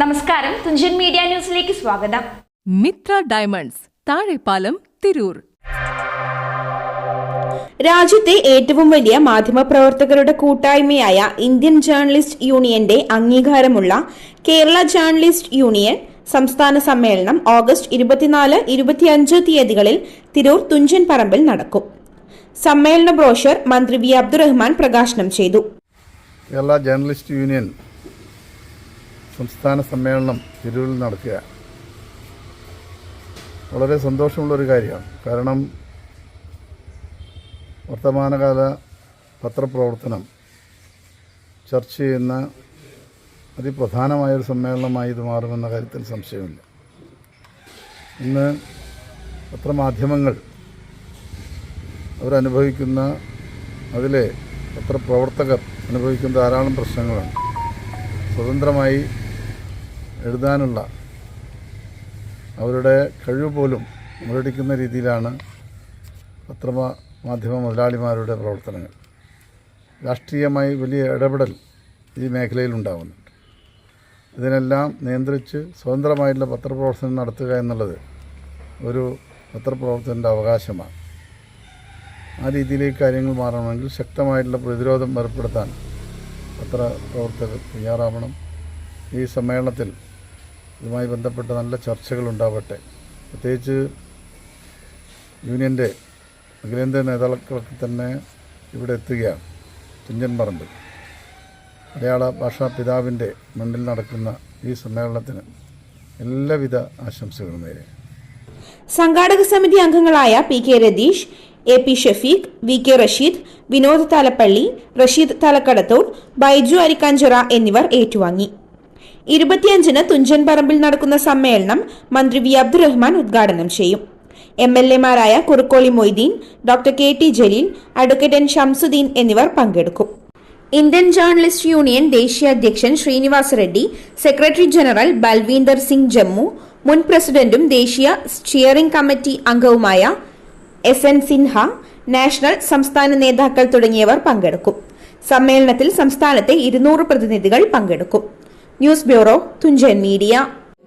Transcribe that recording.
നമസ്കാരം. തുഞ്ചൻ മീഡിയ ന്യൂസിലേക്ക് സ്വാഗതം. മിത്ര ഡയമണ്ട്സ് താഴെപ്പാലം തിരൂർ. രാജ്യത്തെ ഏറ്റവും വലിയ മാധ്യമപ്രവർത്തകരുടെ കൂട്ടായ്മയായ ഇന്ത്യൻ ജേർണലിസ്റ്റ് യൂണിയന്റെ അംഗീകാരമുള്ള കേരള ജേർണലിസ്റ്റ് യൂണിയൻ സംസ്ഥാന സമ്മേളനം ഓഗസ്റ്റ് ഇരുപത്തിനാല് ഇരുപത്തിയഞ്ച് തീയതികളിൽ തിരൂർ തുഞ്ചൻ പറമ്പിൽ നടക്കും. സമ്മേളന ബ്രോഷർ മന്ത്രി വി അബ്ദുറഹ്മാൻ പ്രകാശനം ചെയ്തു. കേരള ജേർണലിസ്റ്റ് യൂണിയൻ സംസ്ഥാന സമ്മേളനം തിരൂരിൽ നടക്കുക. വളരെ സന്തോഷമുള്ളൊരു കാര്യമാണ്. കാരണം വർത്തമാനകാല പത്രപ്രവർത്തനം ചർച്ച ചെയ്യുന്ന അതിപ്രധാനമായൊരു സമ്മേളനമായി ഇത് മാറുമെന്ന കാര്യത്തിൽ സംശയമില്ല. ഇന്ന് പത്രമാധ്യമങ്ങൾ അവരനുഭവിക്കുന്ന അതിലെ പത്രപ്രവർത്തകർ അനുഭവിക്കുന്ന ധാരാളം പ്രശ്നങ്ങളാണ്. സ്വതന്ത്രമായി എഴുതാനുള്ള അവരുടെ കഴിവ് പോലും മുരടിക്കുന്ന രീതിയിലാണ് പത്രമ മാധ്യമ മുതലാളിമാരുടെ പ്രവർത്തനങ്ങൾ. രാഷ്ട്രീയമായി വലിയ ഇടപെടൽ ഈ മേഖലയിൽ ഉണ്ടാകുന്നുണ്ട് ഇതിനെല്ലാം നിയന്ത്രിച്ച് സ്വതന്ത്രമായിട്ടുള്ള പത്രപ്രവർത്തനം നടത്തുക എന്നുള്ളത് ഒരു പത്രപ്രവർത്തകന്റെ അവകാശമാണ്. ആ രീതിയിലേക്ക് കാര്യങ്ങൾ മാറണമെങ്കിൽ ശക്തമായിട്ടുള്ള പ്രതിരോധം ഏർപ്പെടുത്താൻ പത്രപ്രവർത്തകർ തയ്യാറാവണം. ഈ സമ്മേളനത്തിൽ ഇതുമായി ബന്ധപ്പെട്ട നല്ല ചർച്ചകൾ ഉണ്ടാവട്ടെ പ്രത്യേകിച്ച് യൂണിയന്റെ അഖിലേന്ത്യാ നേതാക്കളൊക്കെ തന്നെ ഇവിടെ എത്തുകയാണ് തുഞ്ചൻ പറമ്പ്. മലയാള ഭാഷാ പിതാവിന്റെ മണ്ണിൽ നടക്കുന്ന ഈ സമ്മേളനത്തിന് എല്ലാവിധ ആശംസകളും നേരെ. സംഘാടക സമിതി അംഗങ്ങളായ P K Ratheesh A P Shafeeq V K Rasheed Vinod Thalappally Rasheed Thalakkadathur Baiju Arikkanchira എന്നിവർ ഏറ്റുവാങ്ങി. ഇരുപത്തിയഞ്ചിന് തുഞ്ചൻ പറമ്പിൽ നടക്കുന്ന സമ്മേളനം മന്ത്രി വി അബ്ദുറഹ്മാൻ ഉദ്ഘാടനം ചെയ്യും. M L എമാരായ Kurukkoli Moideen doctor K T Jaleel advocate N Shamsuddin എന്നിവർ പങ്കെടുക്കും. ഇന്ത്യൻ ജേർണലിസ്റ്റ് യൂണിയൻ ദേശീയ അധ്യക്ഷൻ ശ്രീനിവാസ് റെഡ്ഡി സെക്രട്ടറി ജനറൽ ബൽവീന്ദർ സിംഗ് ജമ്മു മുൻ പ്രസിഡന്റും ദേശീയ സ്റ്റിയറിംഗ് കമ്മിറ്റി അംഗവുമായ എസ് എൻ സിൻഹ നാഷണൽ സംസ്ഥാന നേതാക്കൾ തുടങ്ങിയവർ പങ്കെടുക്കും. സമ്മേളനത്തിൽ സംസ്ഥാനത്തെ ഇരുന്നൂറ് പ്രതിനിധികൾ പങ്കെടുക്കും. News bureau Thunchan media